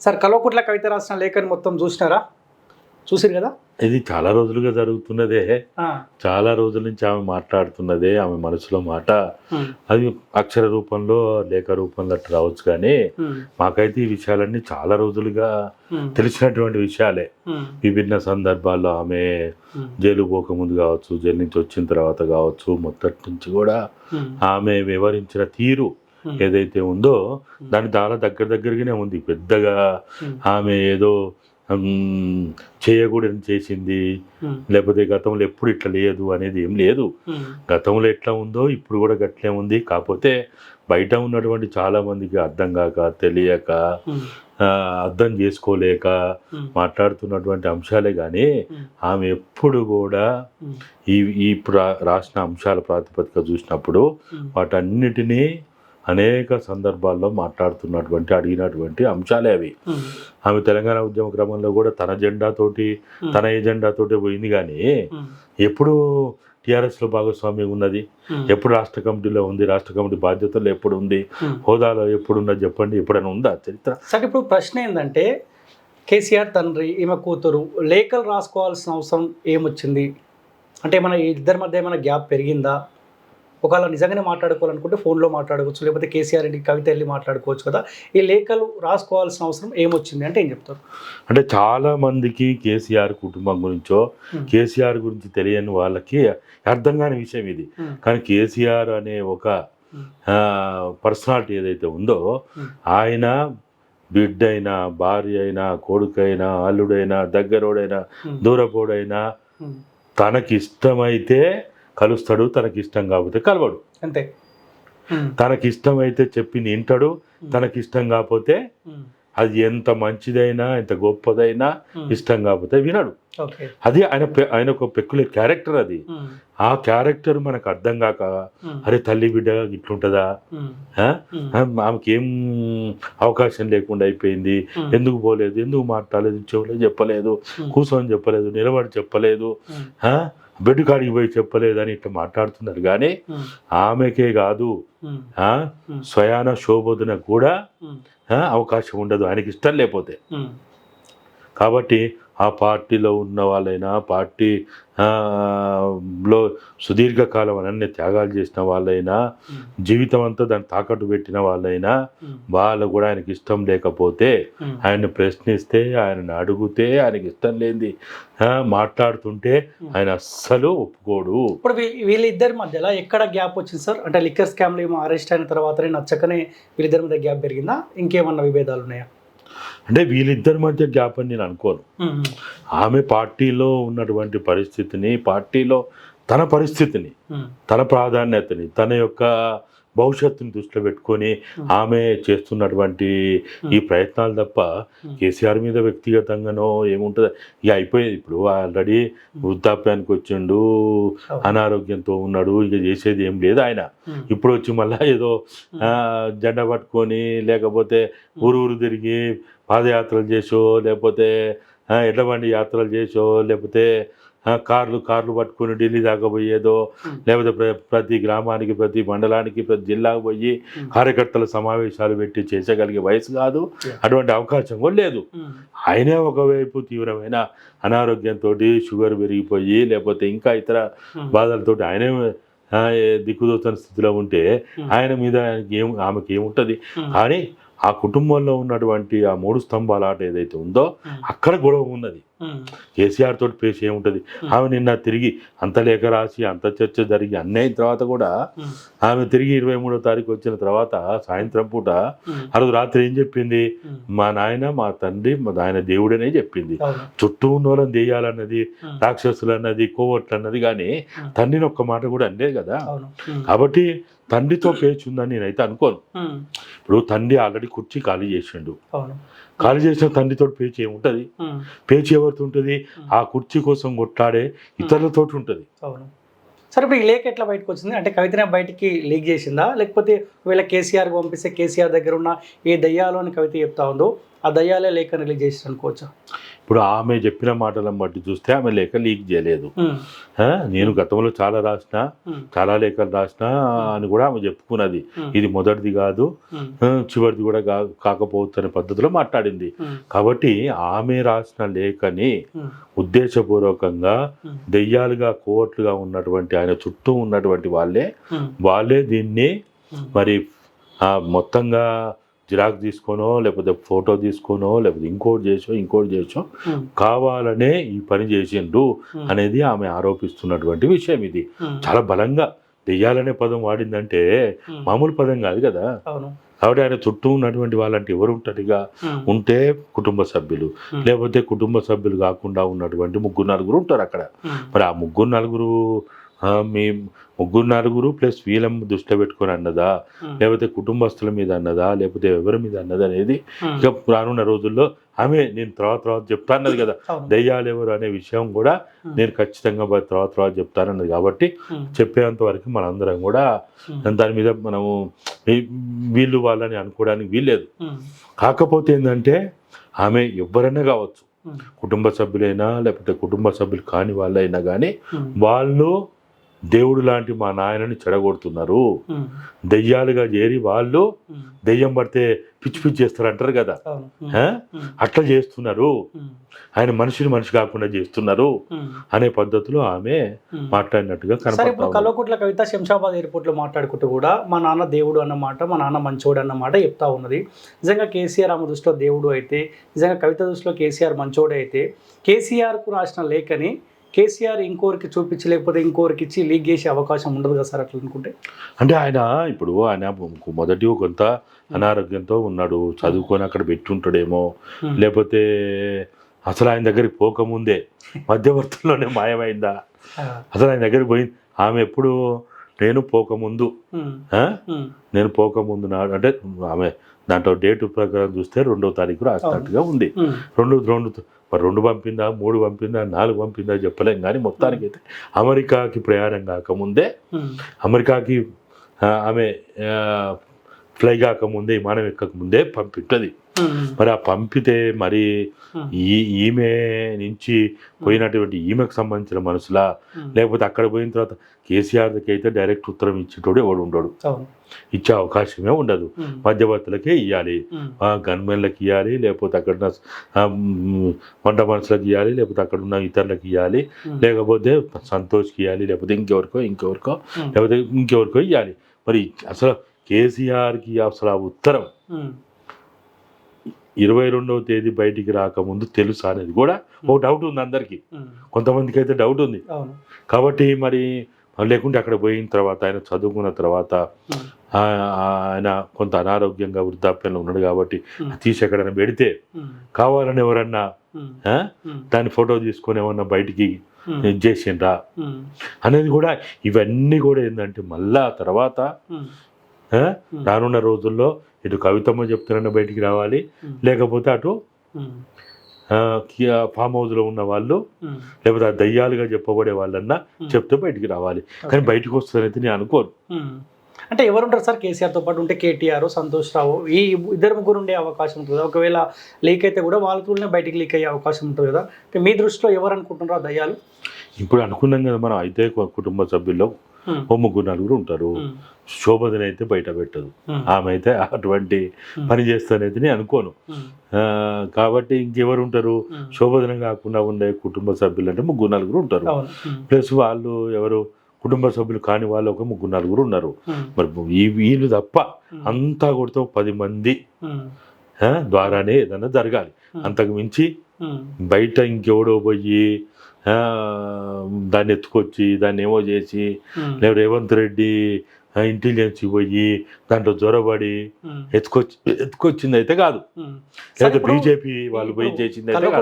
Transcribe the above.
Sir Kalvakuntla కవిత రాసిన లేఖని మొత్తం చూసినారా? చూసిరు కదా? ఇది చాలా రోజులుగా జరుగుతున్నదే. చాలా రోజుల నుంచి ఆమె మాట్లాడుతున్నదే ఆమె మనసులో మాట. అది అక్షర రూపంలో లేఖ రూపంలో అట్లా రావచ్చు కానీ మాకైతే ఈ విషయాలన్నీ చాలా రోజులుగా తెలిసినటువంటి విషయాలే. విభిన్న సందర్భాల్లో ఆమె జైలు పోకముందు కావచ్చు జైలు నుంచి వచ్చిన తర్వాత కావచ్చు మొదటి నుంచి కూడా ఆమె వివరించిన తీరు ఏదైతే ఉందో దాని చాలా దగ్గర దగ్గరగానే ఉంది. పెద్దగా ఆమె ఏదో చేయకూడని చేసింది. లేకపోతే గతంలో ఎప్పుడు ఇట్లా లేదు అనేది ఏం లేదు. గతంలో ఎట్లా ఉందో ఇప్పుడు కూడా గట్లే ఉంది. కాకపోతే బయట ఉన్నటువంటి చాలా మందికి అర్థం కాక తెలియక అర్థం చేసుకోలేక మాట్లాడుతున్నటువంటి అంశాలే కానీ ఆమె ఎప్పుడు కూడా ఈ ఈ రాసిన అంశాల ప్రాతిపదిక చూసినప్పుడు వాటన్నిటినీ అనేక సందర్భాల్లో మాట్లాడుతున్నటువంటి అడిగినటువంటి అంశాలే అవి. ఆమె తెలంగాణ ఉద్యమ క్రమంలో కూడా తన జెండాతోటి తన ఎజెండాతోటి పోయింది కానీ ఎప్పుడు టీఆర్ఎస్లో భాగస్వామ్యం ఉన్నది. ఎప్పుడు రాష్ట్ర కమిటీలో ఉంది రాష్ట్ర కమిటీ బాధ్యతలు ఎప్పుడు ఉంది. హోదాలో ఎప్పుడు ఉన్నది చెప్పండి ఎప్పుడైనా ఉందా చరిత్ర? సార్ ఇప్పుడు ప్రశ్న ఏంటంటే కేసీఆర్ తండ్రి ఈమె కూతురు లేఖలు రాసుకోవాల్సిన అవసరం ఏమొచ్చింది? అంటే మన ఇద్దరి మధ్య ఏమైనా గ్యాప్ పెరిగిందా? ఒకవేళ నిజంగానే మాట్లాడుకోవాలనుకుంటే ఫోన్లో మాట్లాడుకోవచ్చు లేకపోతే కేసీఆర్ ఇంటికి కవిత వెళ్ళి మాట్లాడుకోవచ్చు కదా. ఈ లేఖలు రాసుకోవాల్సిన అవసరం ఏమొచ్చింది అంటే ఏం చెప్తారు? అంటే చాలా మందికి కేసీఆర్ కుటుంబం గురించో కేసీఆర్ గురించి తెలియని వాళ్ళకి అర్థం కాని విషయం ఇది. కానీ కేసీఆర్ అనే ఒక పర్సనాలిటీ ఏదైతే ఉందో ఆయన బిడ్డ అయినా భార్య అయినా కొడుకైనా అల్లుడైనా దగ్గరోడైనా దూరపోడైనా ఉమ్, తనకి ఇష్టమైతే కలుస్తాడు తనకి ఇష్టం కాకపోతే కలవడు. అంతే. తనకి ఇష్టమైతే చెప్పింది వింటాడు తనకి ఇష్టం కాకపోతే అది ఎంత మంచిదైనా ఎంత గొప్పదైనా ఇష్టం కాకపోతే వినడు. ఓకే. అది ఆయన ఆయన ఒక పెక్యులర్ క్యారెక్టర్ అది. ఆ క్యారెక్టర్ మనకు అర్థం కాక అరే తల్లి బిడ్డ ఇట్లుంటుందా? ఆమెకి ఏం అవకాశం లేకుండా అయిపోయింది. ఎందుకు పోలేదు? ఎందుకు మాట్లాడలేదు? చెవులో చెప్పలేదు. కూర్చొని చెప్పలేదు. నిలబడి చెప్పలేదు? బెడ్ కాడికి పోయి చెప్పలేదు అని ఇట్లా మాట్లాడుతున్నారు. కానీ ఆమెకే కాదు. స్వయాన శోభోదన కూడా అవకాశం ఉండదు. ఆయనకి ఇష్టం లేకపోతే. కాబట్టి ఆ పార్టీలో ఉన్న వాళ్ళైనా పార్టీ లో సుదీర్ఘకాలం అనన్య త్యాగాలు చేసిన వాళ్ళైనా జీవితం అంతా దాన్ని తాకట్టు పెట్టిన వాళ్ళైనా వాళ్ళు కూడా ఆయనకి ఇష్టం లేకపోతే ఆయన్ని ప్రశ్నిస్తే ఆయనను అడిగితే ఆయనకి ఇష్టం లేనిది మాట్లాడుతుంటే ఆయన అస్సలు ఒప్పుకోడు. ఇప్పుడు వీళ్ళిద్దరి మధ్యలో ఎక్కడ గ్యాప్ వచ్చింది సార్? అంటే లిక్కర్ స్కామ్లో ఏమో అరెస్ట్ అయిన తర్వాతనే నచ్చకనే వీళ్ళిద్దరి మధ్య గ్యాప్ పెరిగిందా? ఇంకేమన్నా విభేదాలు ఉన్నాయా? అంటే వీళ్ళిద్దరి మధ్య గ్యాప్ అని నేను అనుకోను. ఆమె పార్టీలో ఉన్నటువంటి పరిస్థితిని పార్టీలో తన పరిస్థితిని తన ప్రాధాన్యతని తన యొక్క భవిష్యత్తుని దృష్టిలో పెట్టుకొని. ఆమె చేస్తున్నటువంటి. ఈ ప్రయత్నాలు తప్ప. కేసీఆర్ మీద వ్యక్తిగతంగానో ఏముంటుంది ఇక అయిపోయేది ఇప్పుడు ఆల్రెడీ వృద్ధాప్యానికి వచ్చిండు. అనారోగ్యంతో ఉన్నాడు ఇక చేసేది ఏం లేదు ఆయన ఇప్పుడు వచ్చి మళ్ళా ఏదో జెండా పట్టుకొని లేకపోతే ఊరు ఊరు తిరిగి పాదయాత్రలు చేసో లేకపోతే ఆ, ఎడ్ల బండి యాత్రలు చేసో లేకపోతే కార్లు కార్లు పట్టుకొని ఢిల్లీ దాకా పోయేదో లేకపోతే ప్ర- ప్రతి గ్రామానికి ప్రతి మండలానికి ప్రతి జిల్లాకు పోయి కార్యకర్తల సమావేశాలు పెట్టి చేసగలిగే వయసు కాదు. అటువంటి అవకాశం కూడా లేదు. ఆయనే ఒకవైపు తీవ్రమైన అనారోగ్యంతో షుగర్ పెరిగిపోయి లేకపోతే ఇంకా ఇతర ఉమ్, బాధలతోటి ఆయనే దిక్కుదోచని స్థితిలో ఉంటే ఆయన మీద ఆయనకి ఏం ఆమెకి ఏముంటుంది? కానీ ఆ కుటుంబంలో ఉన్నటువంటి ఆ మూడు స్తంభాల ఆట ఏదైతే ఉందో అక్కడ గొడవ ఉన్నది. కేసీఆర్ తోటి పేసి ఏముంటుంది. ఆమె నిన్న తిరిగి అంత లేఖ రాసి అంత చర్చ జరిగి అన్నీ అయిన తర్వాత కూడా ఆమె తిరిగి ఇరవై మూడో తారీఖు వచ్చిన తర్వాత సాయంత్రం పూట ఆ. రోజు రాత్రి ఏం చెప్పింది? మా నాయన మా తండ్రి మా ఆయన దేవుడనే చెప్పింది. చుట్టూ ఉన్న వాళ్ళని దెయ్యాలన్నది ఉమ్, రాక్షసులు అన్నది కోవట్లు అన్నది కానీ తండ్రిని ఒక్క మాట కూడా అనలేదు కదా? కాబట్టి తండ్రితో పేచి ఉందని నేనైతే అనుకోను. ఇప్పుడు తండ్రి ఆల్రెడీ కుర్చీ ఖాళీ చేసిండు. ఖాళీ చేసిన తండ్రితో పేచి ఉమ్, పేచి ఎవరితో ఉంటుంది? ఆ. కుర్చీ కోసం కొట్లాడే ఇతరులతో ఉంటుంది. అవును. సరే ఇప్పుడు ఈ లేఖ ఎట్లా బయటకు వచ్చింది? అంటే కవితనే బయటికి లీక్ చేసిందా? లేకపోతే వీళ్ళ కేసీఆర్ పంపిస్తే కేసీఆర్ దగ్గర ఉన్న ఏ దయ్యాలు అని కవిత చెప్తా ఉందో ఆ దయ్యాలే లేఖ రిలీజ్ చేసి అనుకోవచ్చా ఇప్పుడు ఆమె చెప్పిన మాటలను బట్టి చూస్తే ఆమె లేఖ లీక్ చేయలేదు. నేను గతంలో చాలా రాసిన చాలా లేఖలు రాసిన అని కూడా ఆమె చెప్పుకున్నది. ఇది మొదటిది కాదు. చివరిది కూడా కా కాకపోవచ్చు అనే పద్ధతిలో మాట్లాడింది. కాబట్టి ఆమె రాసిన లేఖని ఉద్దేశపూర్వకంగా దెయ్యాలుగా కోవట్లుగా ఉన్నటువంటి ఆయన చుట్టూ ఉన్నటువంటి వాళ్ళే వాళ్ళే దీన్ని మరి మొత్తంగా జిరాక్స్ తీసుకోనో లేకపోతే ఫోటో తీసుకోనో లేకపోతే ఇంకోటి చేసో ఇంకోటి చేసో ఉమ్, కావాలనే ఈ పని చేసిండు ఉమ్, అనేది ఆమె ఆరోపిస్తున్నటువంటి విషయం ఇది. ఉమ్, చాలా బలంగా దెయ్యాలనే పదం వాడిందంటే మామూలు పదం కాదు కదా? కాబట్టి ఆయన చుట్టూ ఉన్నటువంటి వాళ్ళంటే ఎవరు ఉంటారు ఇక? ఉమ్, ఉంటే కుటుంబ సభ్యులు. లేకపోతే కుటుంబ సభ్యులు కాకుండా ఉన్నటువంటి ముగ్గురు నలుగురు ఉంటారు అక్కడ. మరి ఆ ముగ్గురు నలుగురు మీ ముగ్గురు నలుగురు ప్లస్ వీళ్ళం దృష్టిలో పెట్టుకొని అన్నదా? లేకపోతే కుటుంబస్తుల మీద అన్నదా? లేకపోతే ఎవరి మీద అన్నదా అనేది ఇక రానున్న రోజుల్లో ఆమె నేను తర్వాత తర్వాత చెప్తాన్నది కదా. దయ్యాలు ఎవరు అనే విషయం కూడా నేను ఖచ్చితంగా తర్వాత తర్వాత చెప్తానన్నది కాబట్టి చెప్పేంత వరకు మనందరం కూడా దాని మీద మనము వీళ్ళు వాళ్ళని అనుకోవడానికి వీల్లేదు. కాకపోతే ఏంటంటే ఆమె ఎవరైనా కావచ్చు. కుటుంబ సభ్యులైనా లేకపోతే కుటుంబ సభ్యులు కాని వాళ్ళైనా కానీ వాళ్ళు దేవుడు లాంటి మా నాయనని చెడగొడుతున్నారు. దెయ్యాలుగా చేరి వాళ్ళు దెయ్యం పడితే పిచ్చి పిచ్చి చేస్తారు అంటారు కదా అట్లా చేస్తున్నారు. ఆయన మనిషిని మనిషి కాకుండా చేస్తున్నారు అనే పద్ధతిలో ఆమె. మాట్లాడినట్టుగా సరే ఇప్పుడు కనపడతా ఉంది. కల్వకుట్ల కవిత శంషాబాద్ ఎయిర్పోర్ట్లో మాట్లాడుకుంటూ కూడా మా నాన్న దేవుడు అన్నమాట మా నాన్న మంచోడు అన్నమాట చెప్తా ఉన్నది. నిజంగా కేసీఆర్ ఆమె దృష్టిలో దేవుడు అయితే నిజంగా కవిత దృష్టిలో కేసీఆర్ మంచోడు అయితే కేసీఆర్కు రాసిన లేఖని కేసీఆర్ ఇంకోరికి చూపించి లేకపోతే ఇంకోరికి ఇచ్చి లీక్ చేసే అవకాశం ఉండదు కదా సార్ అట్లా అనుకుంటే? అంటే ఆయన ఇప్పుడు ఆయన మొదటి కొంత అనారోగ్యంతో ఉన్నాడు చదువుకొని అక్కడ పెట్టి ఉంటాడేమో ఉమ్, లేకపోతే అసలు ఆయన దగ్గరికి పోకముందే మధ్యవర్తుల్లోనే మాయమైందా? అసలు ఆయన దగ్గరికి పోయింది ఆమె ఎప్పుడు నేను పోకముందు ఆ? ఉమ్, నేను పోకముందు నాడు అంటే ఆమె దాంట్లో డేటు ప్రకారం చూస్తే రెండో తారీఖు రాసినట్టుగా ఉంది. రెండు రెండు మరి రెండు పంపిందా మూడు పంపిందా నాలుగు పంపిందా చెప్పలేం కానీ మొత్తానికి అయితే అమెరికాకి ప్రయాణం కాకముందే అమెరికాకి ఆమె ఫ్లై కాకముందే విమానం ఎక్కకముందే పంపింటుంది ఉమ్, మరి ఆ పంపితే మరి ఈ ఈమె నుంచి పోయినటువంటి ఈమెకు సంబంధించిన మనుషులా లేకపోతే అక్కడ పోయిన తర్వాత కేసీఆర్కి అయితే డైరెక్ట్ ఉత్తరం ఇచ్చేటోడు ఎవడు ఉండడు. ఇచ్చే అవకాశమే ఉండదు. మధ్యవర్తులకే ఇవ్వాలి గన్మెన్లకు ఇవ్వాలి లేకపోతే అక్కడ వంట మనుషులకు ఇవ్వాలి లేకపోతే అక్కడ ఉన్న ఇతరులకు ఇవ్వాలి లేకపోతే సంతోష్కి ఇవ్వాలి లేకపోతే ఇంకెవరికో ఇంకెవరికో లేకపోతే ఇంకెవరికో ఇవ్వాలి మరి అసలు కేసీఆర్కి అసలు ఆ ఉత్తరం ఇరవై రెండవ తేదీ బయటికి రాకముందు తెలుసా అనేది కూడా ఓ డౌట్ ఉంది అందరికీ. ఉమ్, కొంతమందికి అయితే డౌట్ ఉంది కాబట్టి మరి లేకుంటే అక్కడ పోయిన తర్వాత ఆయన చదువుకున్న తర్వాత ఆ- ఆయన కొంత అనారోగ్యంగా వృద్ధాప్యంలో ఉన్నాడు కాబట్టి తీసి ఎక్కడైనా పెడితే కావాలని ఎవరన్నా దాని ఫోటో తీసుకొని ఏమన్నా బయటికి చేసిండ్రా? అనేది కూడా ఇవన్నీ కూడా ఏంటంటే మళ్ళా తర్వాత రానున్న రోజుల్లో ఇటు కవితమ్మ చెప్తున్న బయటికి రావాలి. లేకపోతే అటు ఫామ్ హౌస్లో ఉన్న వాళ్ళు లేకపోతే ఆ దయ్యాలుగా చెప్పబడే వాళ్ళన్నా. చెప్తే బయటికి రావాలి. కానీ బయటకు వస్తారైతే నేను అనుకోను. అంటే ఎవరుంటారు సార్ కేసీఆర్తో పాటు? ఉంటే కేటీఆర్ సంతోష్ రావు ఈ ఇద్దరు ముగ్గురు ఉండే అవకాశం ఉంటుంది ఒకవేళ లీక్ అయితే కూడా వాళ్ళతోనే బయటికి లీక్ అయ్యే అవకాశం ఉంటుంది కదా. మీ దృష్టిలో ఎవరు అనుకుంటున్నారో ఆ దయ్యాలు? ఇప్పుడు అనుకున్నాం కదా మనం అయితే కుటుంబ సభ్యుల్లో ఓ ముగ్గురు నలుగురు ఉంటారు. ఉమ్, శోభదని అయితే బయట పెట్టదు. ఉమ్, ఆమె అయితే అటువంటి పని చేస్తానైతే నేను అనుకోను. కాబట్టి ఇంకెవరు ఉంటారు. శోభదనం కాకుండా ఉండే కుటుంబ సభ్యులు అంటే ముగ్గురు నలుగురు ఉంటారు. ప్లస్ వాళ్ళు ఎవరు? కుటుంబ సభ్యులు కాని వాళ్ళు ఒక ముగ్గురు నలుగురు ఉన్నారు. మరి వీళ్ళు తప్ప అంతా కొడితే పది మంది ద్వారానే ఏదైనా జరగాలి. అంతకు మించి బయట ఇంకెవడో పోయి దాన్ని ఎత్తుకొచ్చి దాన్ని ఏమో చేసి లేదా రేవంత్ రెడ్డి ఇంటెలిజెన్స్ పోయి దాంట్లో జ్వరబడి ఎత్తుకొచ్చి ఎత్తుకొచ్చింది అయితే కాదు లేదా బీజేపీ వాళ్ళు పోయి చేసింది అయితే